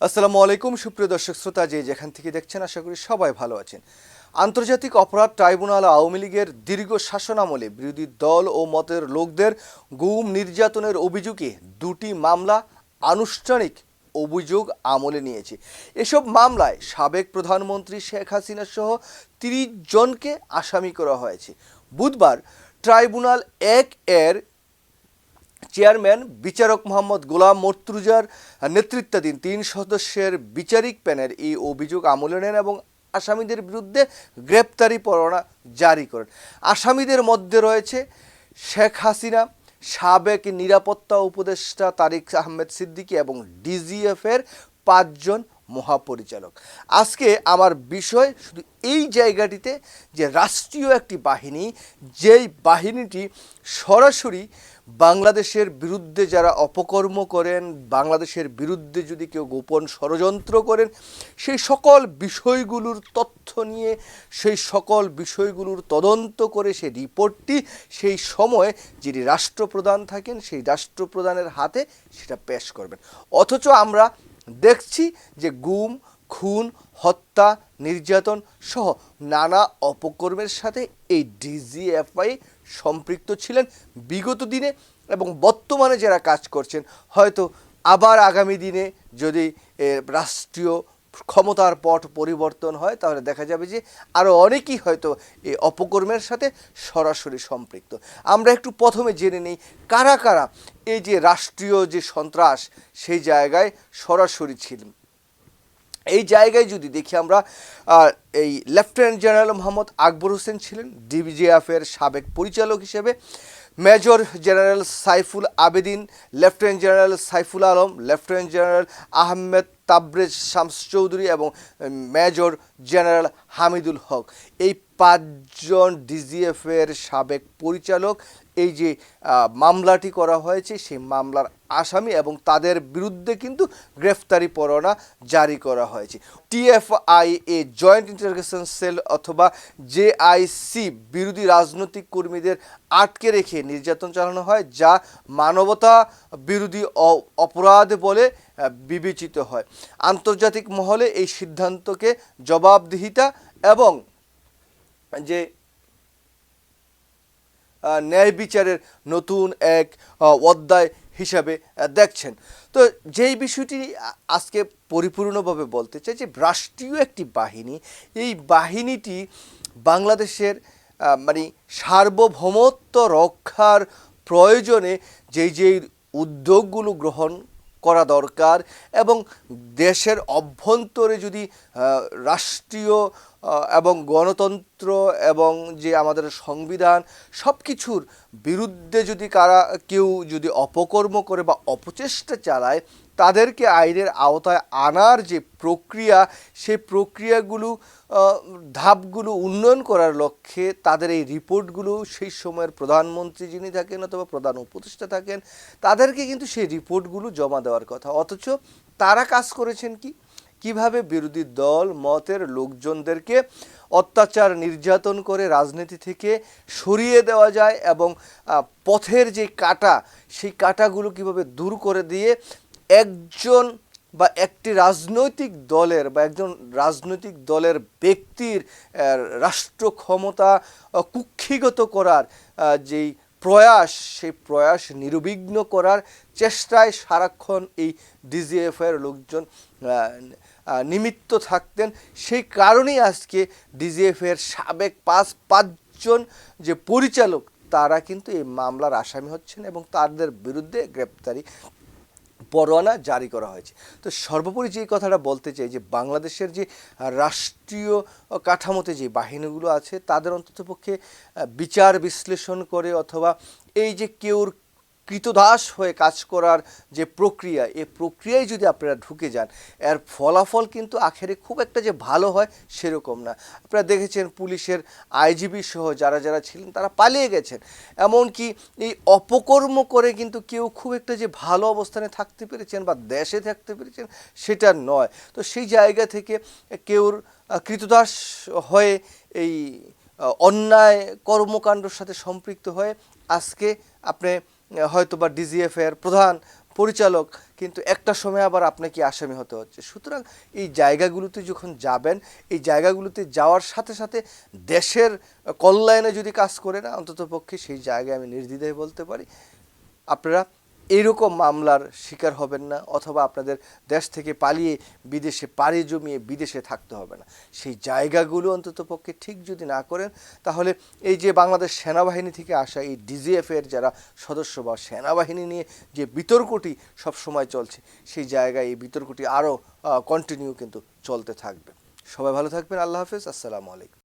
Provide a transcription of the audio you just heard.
আসসালামু আলাইকুম, সুপ্রিয় দর্শক শ্রোতা যে যেখান থেকে দেখছেন, আশা করি সবাই ভালো আছেন। আন্তর্জাতিক অপরাধ ট্রাইব্যুনাল আওয়ামী লীগের দীর্ঘ শাসনামলে বিরোধী দল ও মতের লোকদের গুম নির্যাতনের অভিযোগে দুটি মামলা আনুষ্ঠানিক অভিযোগ আমলে নিয়েছে। এসব মামলায় সাবেক প্রধানমন্ত্রী শেখ হাসিনা সহ তিরিশ জনকে আসামি করা হয়েছে। বুধবার ট্রাইব্যুনাল এক এর চেয়ারম্যান, বিচারক মোহাম্মদ গোলাম মর্তুজার নেতৃত্বাধীন তিন সদস্যের বিচারিক প্যানেল এই অভিযোগ আমলে নেন এবং আসামিদের বিরুদ্ধে গ্রেপ্তারি পরোয়ানা জারি করেন। আসামিদের মধ্যে রয়েছে শেখ হাসিনা, সাবেক নিরাপত্তা উপদেষ্টা তারিক আহমেদ সিদ্দিকী এবং ডিজিএফের পাঁচজন মহাপরিচালক। আজকে আমার বিষয় শুধু এই জায়গাটিতে যে রাষ্ট্রীয় একটি বাহিনী, যেই বাহিনীটি সরাসরি বাংলাদেশের বিরুদ্ধে যারা অপকর্ম করেন, বাংলাদেশের বিরুদ্ধে যদি কেউ গোপন ষড়যন্ত্র করেন, সেই সকল বিষয়গুলোর তথ্য নিয়ে, সেই সকল বিষয়গুলোর তদন্ত করে সেই রিপোর্টটি সেই সময় যিনি রাষ্ট্রপ্রধান থাকেন, সেই রাষ্ট্রপ্রধানের হাতে সেটা পেশ করবেন। অথচ আমরা দেখছি যে গুম, খুন, হত্যা, নির্যাতন সহ নানা অপকর্মের সাথে এই ডিজিএফআই সম্পৃক্ত ছিলেন বিগত দিনে এবং বর্তমানে যারা কাজ করছেন, হয়তো আবার আগামী দিনে যদি রাষ্ট্রীয় ক্ষমতার পট পরিবর্তন হয়, তাহলে দেখা যাবে যে আরও অনেকেই হয়তো এই অপকর্মের সাথে সরাসরি সম্পৃক্ত। আমরা একটু প্রথমে জেনে নিই, কারা কারা এই যে রাষ্ট্রীয় যে সন্ত্রাস, সেই জায়গায় সরাসরি ছিলেন? এই জায়গায় যদি দেখি আমরা এই লেফটেন্যান্ট জেনারেল মোহাম্মদ আকবর হোসেন ছিলেন ডিবিজিএফের সাবেক পরিচালক হিসেবে। Major general Saiful Abedin lieutenant general Saiful Alam lieutenant general Ahmed Tabrez Shams Chowdhury এবং মেজর জেনারেল হামিদুল হক। এই পাঁচজন ডিজিএফের সাবেক পরিচালক, এই যে মামলাটি করা হয়েছে, সেই মামলার আসামি এবং তাদের বিরুদ্ধে কিন্তু গ্রেফতারি পরোয়ানা জারি করা হয়েছে। টিএফআই এ জয়েন্ট ইন্টারগেশন সেল অথবা জেআইসি বিরোধী রাজনৈতিক কর্মীদের আটকে রেখে নির্যাতন চালানো হয়, যা মানবতা বিরোধী অপরাধ বলে বিবেচিত হয়। আন্তর্জাতিক মহলে এই সিদ্ধান্তকে জবাবদিহিতা এবং যে ন্যায় বিচারের নতুন এক অধ্যায় হিসাবে দেখছেন। তো যেই বিষয়টি আজকে পরিপূর্ণভাবে বলতে চাই যে, রাষ্ট্রীয় একটি বাহিনী, এই বাহিনীটি বাংলাদেশের মানে সার্বভৌমত্ব রক্ষার প্রয়োজনে যেই যেই উদ্যোগগুলো গ্রহণ করা দরকার এবং দেশের অভ্যন্তরে যদি রাষ্ট্রীয় এবং গণতন্ত্র এবং যে আমাদের সংবিধান সব কিছুর বিরুদ্ধে যদি কারা কেউ যদি অপকর্ম করে বা অপচেষ্টা চালায় তাদেরকে আইনের আওতায় আনার যে প্রক্রিয়া, সেই প্রক্রিয়াগুলো ধাপগুলো উন্নয়ন করার লক্ষ্যে তাদের এই রিপোর্টগুলো সেই সময়ের প্রধানমন্ত্রী যিনি থাকেন অথবা প্রধান উপদেষ্টা থাকেন, তাদেরকে কিন্তু সেই রিপোর্টগুলো জমা দেওয়ার কথা। অথচ তারা কাজ করেছেন কি? কীভাবে বিরোধী দল, মতের লোকজনদেরকে অত্যাচার, নির্যাতন করে রাজনীতি থেকে সরিয়ে দেওয়া যায় এবং পথের যে কাটা, সেই কাটাগুলো কীভাবে দূর করে দিয়ে একজন বা একটি রাজনৈতিক দলের বা একজন রাজনৈতিক দলের ব্যক্তির রাষ্ট্র ক্ষমতা কুক্ষিগত করার যেই প্রয়াস, সেই প্রয়াস নির্বিঘ্ন করার চেষ্টায় সারাক্ষণ এই ডিজিএফের লোকজন নিমিত্ত থাকতেন। সেই কারণেই আজকে ডিজিএফের সাবেক পাঁচ, পাঁচজন যে পরিচালক, তারা কিন্তু এই মামলার আসামি হচ্ছেন এবং তাদের বিরুদ্ধে গ্রেপ্তারি পরোয়ানা জারি করা হয়েছে। তো সর্বোপরি যে কথাটা বলতে চাই যে বাংলাদেশের যে রাষ্ট্রীয় কাঠামোতে যে বাহিনীগুলো আছে, তাদের অন্ততপক্ষে বিচার বিশ্লেষণ করে অথবা এই যে কেউর কৃতদাস হয়ে কাজ করার যে প্রক্রিয়া, এ প্রক্রিয়ায় যদি আপনারা ঢুকে যান, এর ফলাফল কিন্তু আখেরে খুব একটা যে ভালো হয় সেরকম না। আপনারা দেখেছেন পুলিশের আইজিবি সহ যারা যারা ছিলেন, তারা পালিয়ে গেছেন। এমনকি এই অপকর্ম করে কিন্তু কেউ খুব একটা যে ভালো অবস্থানে থাকতে পেরেছেন বা দেশে থাকতে পেরেছেন, সেটা নয়। তো সেই জায়গা থেকে কেউর কৃতদাস হয়ে এই অন্যায় কর্মকাণ্ডর সাথে সম্পৃক্ত হয়ে আজকে আপনি হয়তো বা ডিজিএফ এর প্রধান পরিচালক, কিন্তু একটা সময় আবার আপনাকে আসামি হতে হচ্ছে? সুতরাং এই জায়গাগুলোতে যখন যাবেন, এই জায়গাগুলোতে যাওয়ার সাথে সাথে দেশের কল্যাণে যদি কাজ করে না অন্তত পক্ষে সেই জায়গায় আমি নির্দ্বিধায় বলতে পারি, আপনারা এইরকম মামলার শিকার হবেন না, অথবা আপনাদের দেশ থেকে পালিয়ে বিদেশে পাড়ি জমিয়ে বিদেশে থাকতে হবে না। সেই জায়গাগুলো অন্তত পক্ষে ঠিক যদি না করেন, তাহলে এই যে বাংলাদেশ সেনাবাহিনী থেকে আসা এই ডিজিএফ এর যারা সদস্য বা সেনাবাহিনী নিয়ে যে বিতর্কটি সব সময় চলছে, সেই জায়গায় এই বিতর্কটি আরও কন্টিনিউ কিন্তু চলতে থাকবে। সবাই ভালো থাকবেন, আল্লাহ হাফেজ, আসসালামু আলাইকুম।